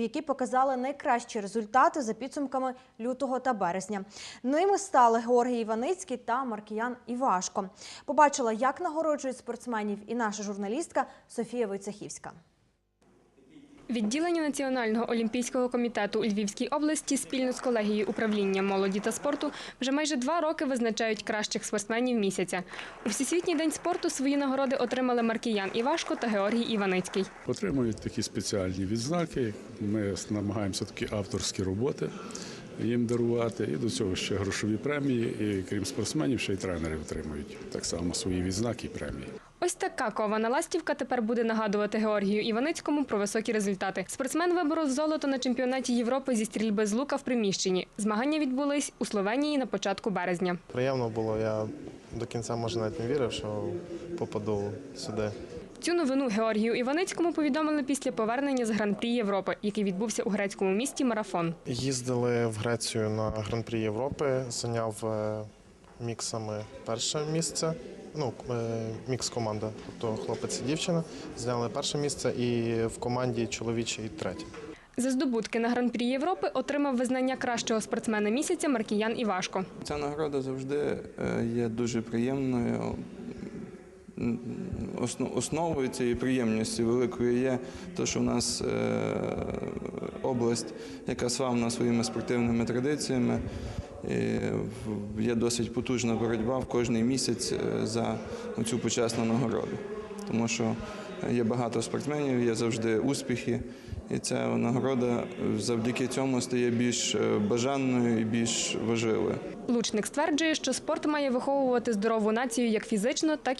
які показали найкращі результати за підсумками лютого та березня. Ними стали Георгій Іваницький та Маркіян Івашко. Побачила, як нагороджують спортсменів, і наша журналістка Софія Войцехівська. Відділення Національного олімпійського комітету у Львівській області спільно з колегією управління молоді та спорту вже майже два роки визначають кращих спортсменів місяця. У Всесвітній день спорту свої нагороди отримали Маркіян Івашко та Георгій Іваницький. Отримують такі спеціальні відзнаки. Ми намагаємося такі авторські роботи їм дарувати. І до цього ще грошові премії. І крім спортсменів, ще й тренери отримують так само свої відзнаки і премії. Ось така кована ластівка тепер буде нагадувати Георгію Іваницькому про високі результати. Спортсмен виборов золото на чемпіонаті Європи зі стрільби з лука в приміщенні. Змагання відбулись у Словенії на початку березня. Приємно було, я до кінця може навіть не вірив, що попаду сюди. Цю новину Георгію Іваницькому повідомили після повернення з Гран-прі Європи, який відбувся у грецькому місті Марафон. Їздили в Грецію на Гран-прі Європи, зайняв е, міксами перше місце. Ну, е, мікс команда, тобто хлопець і дівчина, зайняли перше місце і в команді чоловічий третє. За здобутки на Гран-прі Європи отримав визнання кращого спортсмена місяця Маркіян Івашко. Ця нагорода завжди е, є дуже приємною. Основою цієї приємності великою є те, що в нас е, область, яка славна своїми спортивними традиціями, і є досить потужна боротьба в кожний місяць е, за цю почесну нагороду. Тому що є багато спортсменів, є завжди успіхи, і ця нагорода завдяки цьому стає більш е, бажаною і більш важливою. Лучник стверджує, що спорт має виховувати здорову націю як фізично, так